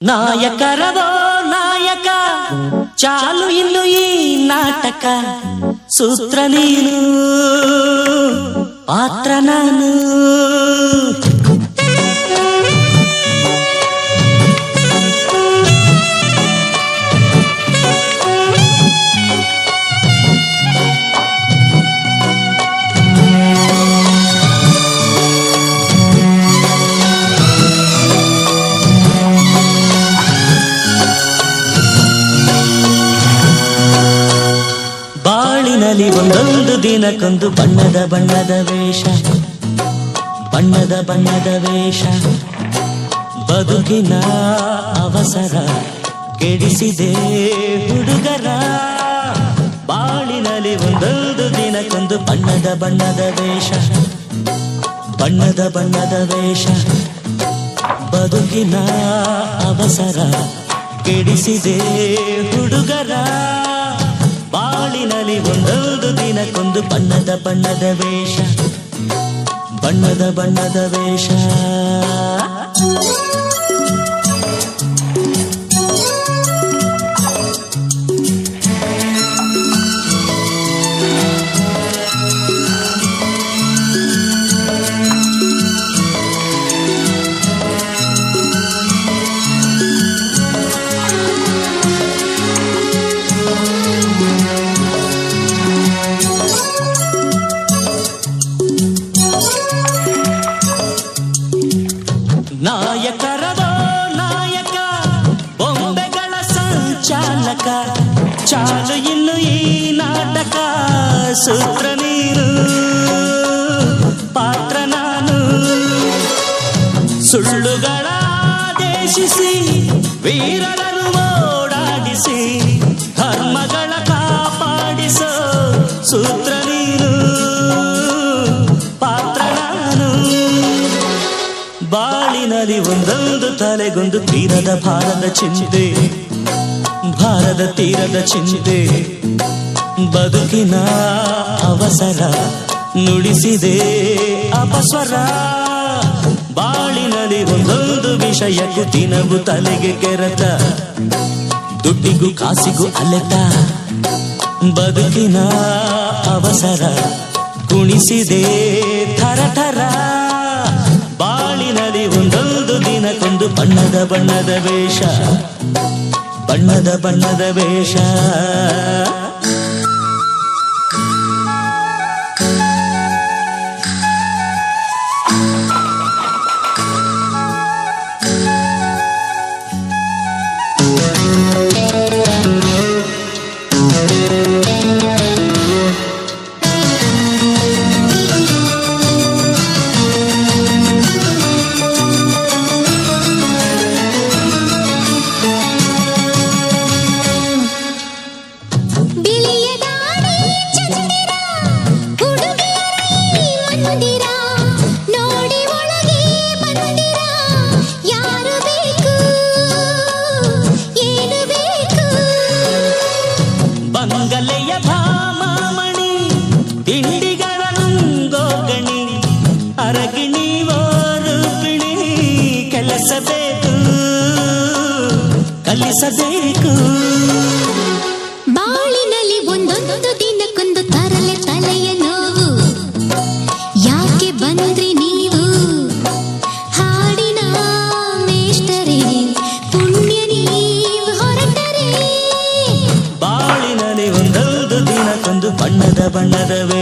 నాయకరదో నాయక చాలు ఇల్లు ఈ నాటక సూత్ర నీను పాత్ర నాను. ಒಂದೊಂದು ದಿನಕ್ಕೊಂದು ಬಣ್ಣದ ಬಣ್ಣದ ವೇಷ. ಬಣ್ಣದ ಬಣ್ಣದ ವೇಷ. ಬದುಕಿನ ಅವಸರ ಕೆಡಿಸಿದೆ ಹುಡುಗರ. ಬಾಳಿನಲ್ಲಿ ಒಂದೊಂದು ದಿನಕ್ಕೊಂದು ಬಣ್ಣದ ಬಣ್ಣದ ವೇಷ. ಬಣ್ಣದ ಬಣ್ಣದ ವೇಷ. ಬದುಕಿನ ಅವಸರ ಕೆಡಿಸಿದೆ ಹುಡುಗರ. ಬಾಳಿನಲ್ಲಿ ಒಂದೊಂದು ದಿನಕ್ಕೊಂದು ಬಣ್ಣದ ಬಣ್ಣದ ವೇಷ. ಬಣ್ಣದ ಬಣ್ಣದ ವೇಷ. ನಾಯಕರವೋ ನಾಯಕ ಬೊಂಬೆಗಳ ಸಂಚಾಲಕ ಚಾಲು ಇನ್ನು ಈ ನಾಟಕ ಸೂತ್ರ ನೀನು ಪಾತ್ರ ನಾನು ಸುಳ್ಳುಗಳ ಆದೇಶಿಸಿ ವೀರರನ್ನು ಓಡಾಡಿಸಿ ಧರ್ಮಗಳ ಕಾಪಾಡಿಸೋ ಸೂತ್ರ ಬಾಳಿನಲ್ಲಿ ಒಂದೊಂದು ತಲೆಗೊಂದು ತೀರದ ಭಾರದ ಚಿಂತೆ, ಭಾರದ ತೀರದ ಚಿಂತೆ. ಬದುಕಿನ ಅವಸರ ನುಡಿಸಿದೆ ಅಪಸ್ವರ. ಬಾಳಿನಲ್ಲಿ ಒಂದೊಂದು ವಿಷಯಕ್ಕೂ ದಿನವು ತಲೆಗೆ ಕೆರತ. ದುಡ್ಡಿಗೂ ಕಾಸಿಗೂ ಅಲೆತ. ಬದುಕಿನ ಅವಸರ ಕುಣಿಸಿದೆ ಥರ ಥರ. ಬಣ್ಣದ ಬಣ್ಣದ ವೇಷ. ಬಣ್ಣದ ಬಣ್ಣದ ವೇಷ. ಕಲಿಸಬೇಕು. ಬಾಳಿನಲ್ಲಿ ಒಂದೊಂದು ದಿನಕ್ಕೊಂದು ತರಲೆ ತಲೆಯ ನೋವು. ಯಾಕೆ ಬಂದ್ರಿ ನೀವು? ಹಾಡಿನ ಮೇಷ್ಟರಿ ಪುಣ್ಯ ನೀವು ಹೊರಟರೆ. ಬಾಳಿನಲ್ಲಿ ಒಂದೊಂದು ದಿನಕ್ಕೊಂದು ಬಣ್ಣದ ಬಣ್ಣದ ವೇಷ